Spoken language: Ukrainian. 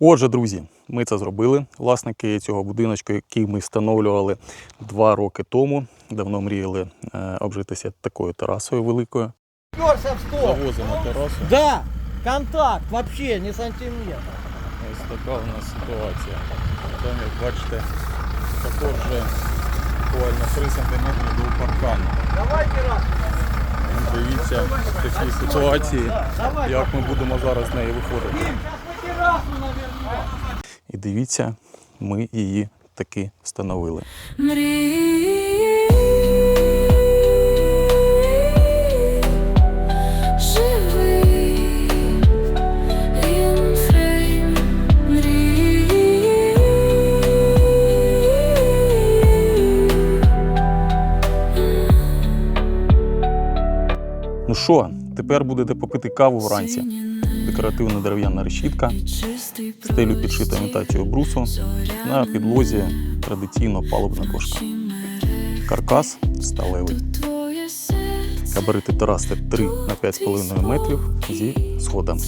Отже, друзі, ми це зробили. Власники цього будиночку, який ми встановлювали два роки тому, давно мріяли е, обжитися такою терасою великою. Перся в стол. Завозимо терасу. Да, контакт вообще не сантиметр. Ось така у нас ситуація. Там, як бачите, також вже буквально 3 см до паркану. Давайте раз. Дивіться в такій ситуації, як ми будемо зараз з неї виходити. І дивіться, ми її таки встановили. Ну що, тепер будете попити каву вранці. Декоративна дерев'яна решітка, стелю підшита імітацією брусу, на підлозі традиційно палубна дошка. Каркас сталевий. Габарити тераси 3 на 5,5 метрів зі сходами.